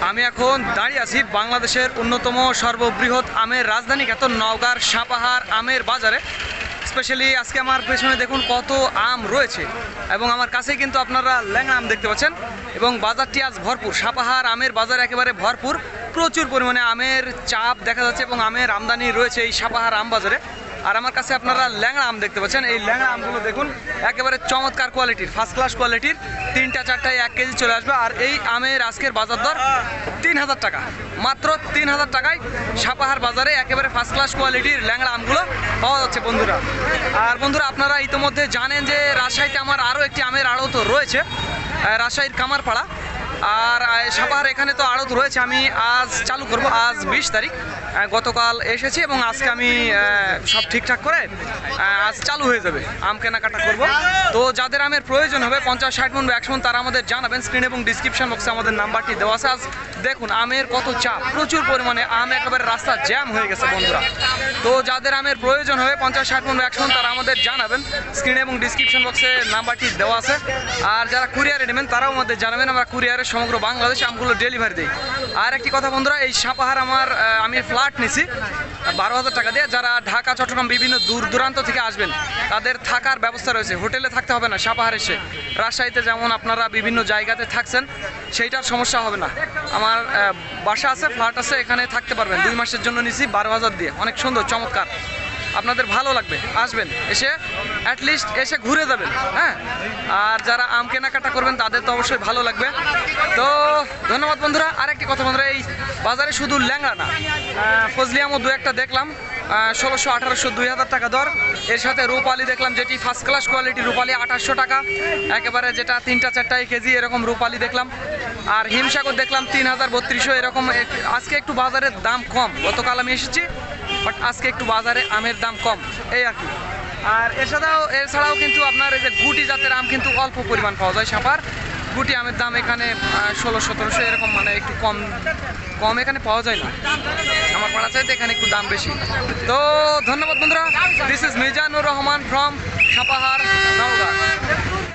আমি এখন দাঁড়িয়ে আছি বাংলাদেশের অন্যতম সর্ববৃহৎ আমের রাজধানী খ্যাত নওগাঁর সাপাহার আমের বাজারে। স্পেশালি আজকে আমার পেছনে দেখুন কত আম রয়েছে এবং আমার কাছেই কিন্তু আপনারা ল্যাংড়া আম দেখতে পাচ্ছেন এবং বাজারটি আজ ভরপুর। সাপাহার আমের বাজার একেবারে ভরপুর। প্রচুর পরিমাণে আমের চাপ দেখা যাচ্ছে এবং আমের আমদানি রয়েছে এই সাপাহার আম বাজারে। আর আমার কাছে আপনারা ল্যাংড়া আম দেখতে পাচ্ছেন। এই ল্যাংড়া আমগুলো দেখুন, একেবারে চমৎকার কোয়ালিটির ফার্স্ট ক্লাস কোয়ালিটির তিনটা, চারটায় এক কেজি চলে আসবে। আর এই আমের আজকের বাজার দর তিন হাজার টাকা। মাত্র তিন হাজার টাকায় সাপাহার বাজারে একেবারে ফার্স্ট ক্লাস কোয়ালিটির ল্যাংড়া আমগুলো পাওয়া যাচ্ছে বন্ধুরা। আর বন্ধুরা, আপনারা ইতিমধ্যে জানেন যে রাজশাহীতে আমার আরও একটি আমের আড়ত রয়েছে রাজশাহীর কামারপাড়া। আর সাপাহার এখানে তো আড়ত রয়েছে। আমি আজ চালু করব। আজ বিশ তারিখ গতকাল এসেছি এবং আজকে আমি সব ঠিকঠাক করে আজ চালু হয়ে যাবে। আম কেনাকাটা করব। তো যাদের আমের প্রয়োজন হবে, পঞ্চাশ, ষাট মন বা একশো মন তারা আমাদের জানাবেন। স্ক্রিন এবং ডিসক্রিপশন বক্সে আমাদের নাম্বারটি দেওয়া আছে। আজ দেখুন, আমের কত চাপ। প্রচুর পরিমাণে আম একেবারে রাস্তা জ্যাম হয়ে গেছে, বন্ধুরা। তো যাদের আমের প্রয়োজন হবে, পঞ্চাশ, ষাট মন বা একশো মন তারা আমাদের জানাবেন। স্ক্রিন এবং ডিসক্রিপশন বক্সে নাম্বারটি দেওয়া আছে। আর যারা কুরিয়ারে নেবেন তারাও আমাদের জানাবেন। আমরা কুরিয়ারে সমগ্র বাংলাদেশে আমগুলো ডেলিভারি দিই আর একটি কথা বন্ধুরা, এই সাপাহার আমার আমি ফ্ল্যাট নিছি, বারো হাজার টাকা দিয়ে। যারা ঢাকা, চট্টগ্রাম বিভিন্ন দূর দূরান্ত থেকে আসবেন, তাদের থাকার ব্যবস্থা রয়েছে। হোটেলে থাকতে হবে না, সাপাহার এসে। রাজশাহীতে যেমন আপনারা বিভিন্ন জায়গাতে থাকছেন, সেইটার সমস্যা হবে না। আমার বাসা আছে ফ্ল্যাট আছে, এখানে থাকতে পারবেন। দুই মাসের জন্য নিছি, বারো হাজার দিয়ে। অনেক সুন্দর, চমৎকার। আপনাদের ভালো লাগবে। আসবেন, এসে অ্যাটলিস্ট এসে ঘুরে যাবেন হ্যাঁ? আর যারা আম কেনাকাটা করবেন, তাদের তো অবশ্যই ভালো লাগবে। তো ধন্যবাদ বন্ধুরা। আরেকটি কথা বন্ধুরা, এই বাজারে শুধু ল্যাংড়া না ফজলি আমও দু একটা দেখলাম ষোলোশো, আঠারোশো, দুই হাজার টাকা দর। এর সাথে রূপালি দেখলাম, যেটি ফার্স্ট ক্লাস কোয়ালিটি রূপালি আঠাশশো টাকা। একেবারে যেটা তিনটা চারটায় কেজি, এরকম রূপালি দেখলাম। আর হিমসাগর দেখলাম, তিন হাজার বত্রিশশো, এরকম আজকে একটু বাজারের দাম কম। গতকাল আমি এসেছি বাট আজকে একটু বাজারে আমের দাম কম, এই আর কি। আর এছাড়াও এছাড়াও কিন্তু আপনার এই যে গুটি জাতের আম কিন্তু অল্প পরিমাণ পাওয়া যায় সাপার। গুটি আমের দাম এখানে ষোলো, সতেরোশো এরকম মানে একটু কম কম এখানে পাওয়া যায় না। আমার পাড়া চাইতে এখানে একটু দাম বেশি। তো ধন্যবাদ বন্ধুরা this is Mizanur Rahman from Sapahar Naogaon.